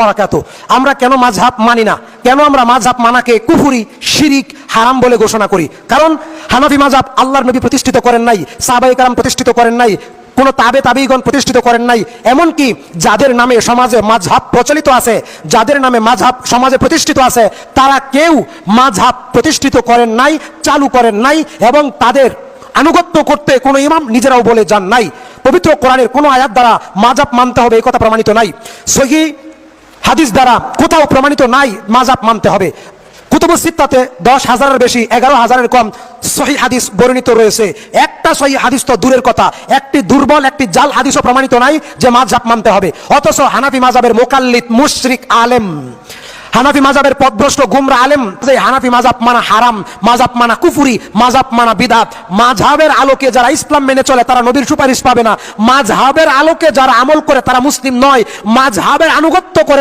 বারাকাত। আমরা কেন মাঝহাব মানি না? কেন আমরা মাঝহাব মানাকে কুফুরি, শিরিক, হারাম বলে ঘোষণা করি? কারণ হানাফি মাঝহাব আল্লাহর নবী প্রতিষ্ঠিত করেন নাই সাহাবাই কারাম প্রতিষ্ঠিত করেন নাই, কোন তাবে তাবিগণ প্রতিষ্ঠিত করেন নাই, এমনকি যাদের নামে সমাজে মাঝহাব প্রচলিত আছে, যাদের নামে মাঝহাব সমাজে প্রতিষ্ঠিত আছে, তারা কেউ মাঝহাব প্রতিষ্ঠিত করেন নাই, চালু করেন নাই, এবং তাদের আনুগত্য করতে কোনো ইমাম নিজেরাও বলে যান নাই। পবিত্র কোরআনের কোনো আয়াত দ্বারা মাজাব মানতে হবে এই কথা প্রমাণিত নাই। সহি হাদিস দ্বারা কোথাও প্রমাণিত নাই মাজাব মানতে হবে। কুতুবুস সিত্তাতে দশ হাজারের বেশি, এগারো হাজারের কম সহি হাদিস বর্ণিত রয়েছে। একটা সহি হাদিস তো দূরের কথা। একটি দুর্বল, একটি জাল হাদিসও প্রমাণিত নাই যে মাঝহাব মানতে হবে। অথচ হানাফি মাজাবের মোকাল্লিত মুশরিক আলেম, হানাফি মাজাবের পদভ্রষ্ট গুমরা আলেম হানাফি মাজাব মানা হারাম, মাজাব মানা কুফুরি, মাজাব মানা বিদাত। মাঝহাবের আলোকে যারা ইসলাম মেনে চলে, তারা নবীর সুপারিশ পাবে না। মাঝহাবের আলোকে যারা আমল করে, তারা মুসলিম নয়। মাঝহাবের আনুগত্য করে